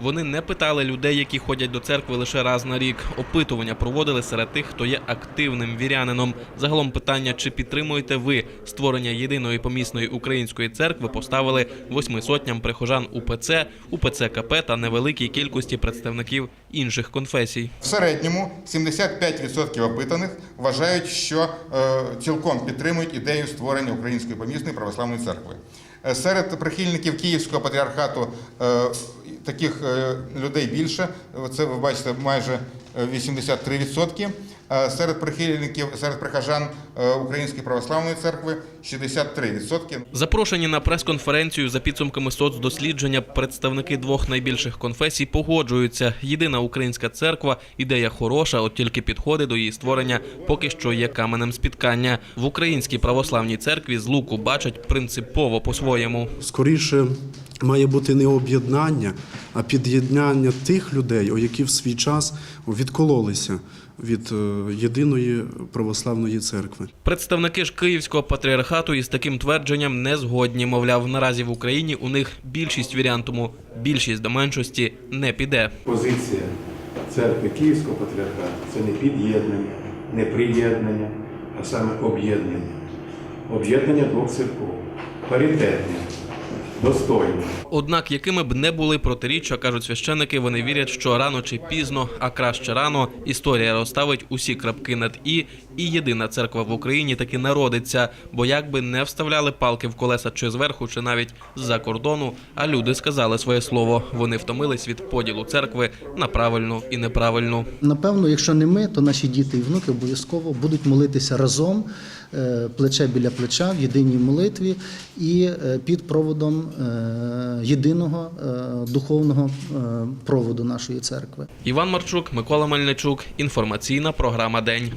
Вони не питали людей, які ходять до церкви лише раз на рік. Опитування проводили серед тих, хто є активним вірянином. Загалом питання, чи підтримуєте ви створення єдиної помісної української церкви, поставили восьми сотням прихожан УПЦ, УПЦ КП та невеликій кількості представників інших конфесій. В середньому 75% опитаних вважають, що е, цілком підтримують ідею створення Української помісної православної церкви. Е, Серед прихильників Київського патріархату е, таких е, людей більше. Це ви бачите майже е, 83%. Е, Серед прихильників, серед прихожан е, Української православної церкви 63%. Запрошені на прес-конференцію за підсумками соцдослідження представники двох найбільших конфесій погоджуються. Єдина українська церква ідея хороша, от тільки підходи до її створення поки що є каменем спіткання. В українській православній церкві злуку бачать принципово по-своєму. Скоріше має бути не об'єднання, а під'єднання тих людей, які в свій час відкололися від е, єдиної православної церкви. Представники ж київського патріархату із таким твердженням не згодні. Мовляв, наразі в Україні у них більшість вірян, тому більшість до меншості не піде. Позиція церкви Київського патріархату це не під'єднання, не приєднання, а саме об'єднання. Об'єднання двох церков. Паритетне, достойне. Однак, якими б не були протиріччя, кажуть священники, вони вірять, що рано чи пізно, а краще рано, історія розставить усі крапки над і, і єдина церква в Україні таки народиться. Бо як би не вставляли палки в колеса чи зверху, чи навіть з-за кордону, а люди сказали своє слово. Вони втомились від поділу церкви на правильну і неправильну. Напевно, якщо не ми, то наші діти і внуки обов'язково будуть молитися разом, е, плече біля плеча в єдиній молитві і е, під проводом єдиного е, духовного е, проводу нашої церкви. Іван Марчук, Микола Мельничук. Інформаційна програма День.